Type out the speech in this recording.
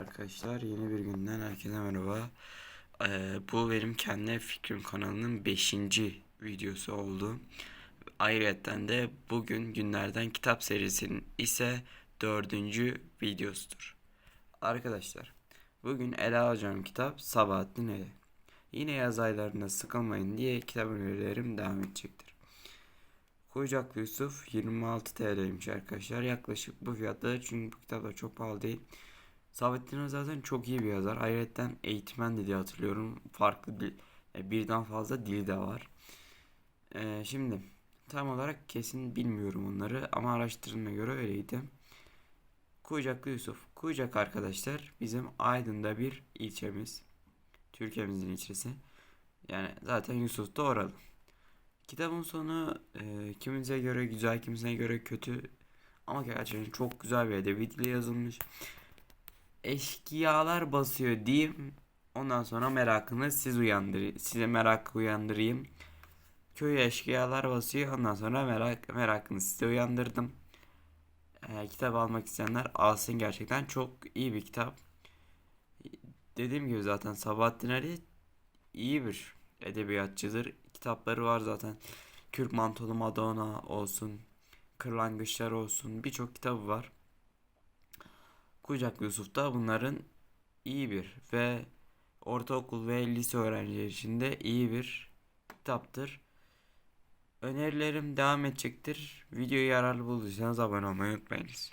arkadaşlar. Yeni bir günden herkese merhaba. Ee, bu benim kendi fikrim kanalının 5. videosu oldu. Ayrıca de bugün günlerden kitap serisinin ise 4. videosudur. Arkadaşlar bugün ele alacağım kitap Sabahattin Ali. Yine yaz aylarında sıkılmayın diye kitap önerilerim devam edecektir. Kuyucaklı Yusuf 26 TL'ymiş arkadaşlar. Yaklaşık bu fiyatta çünkü bu kitaplar çok pahalı değil. Sabahattin Ali zaten çok iyi bir yazar. Ayrıca eğitmen diye hatırlıyorum. Farklı dil, e, birden fazla dili de var. Ee, şimdi tam olarak kesin bilmiyorum onları ama araştırmaya göre öyleydi. Kuyucaklı Yusuf. Kuyucak arkadaşlar bizim Aydın'da bir ilçemiz. Türkiye'mizin ilçesi. Yani zaten Yusuf da oralı. Kitabın sonu e, kimimize göre güzel, kimisine göre kötü. Ama gerçekten çok güzel bir edebi dille yazılmış. Eşkıyalar basıyor diyeyim. Ondan sonra merakını siz uyandır, size merak uyandırayım. Köy eşkıyalar basıyor. Ondan sonra merak merakını size uyandırdım. E, kitap almak isteyenler alsın gerçekten çok iyi bir kitap. Dediğim gibi zaten Sabahattin Ali iyi bir edebiyatçıdır. Kitapları var zaten. Kürk Mantolu Madonna olsun, Kırlangıçlar olsun birçok kitabı var. Kucaklı Yusuf da bunların iyi bir ve ortaokul ve lise öğrencileri için de iyi bir kitaptır. Önerilerim devam edecektir. Videoyu yararlı bulduysanız abone olmayı unutmayınız.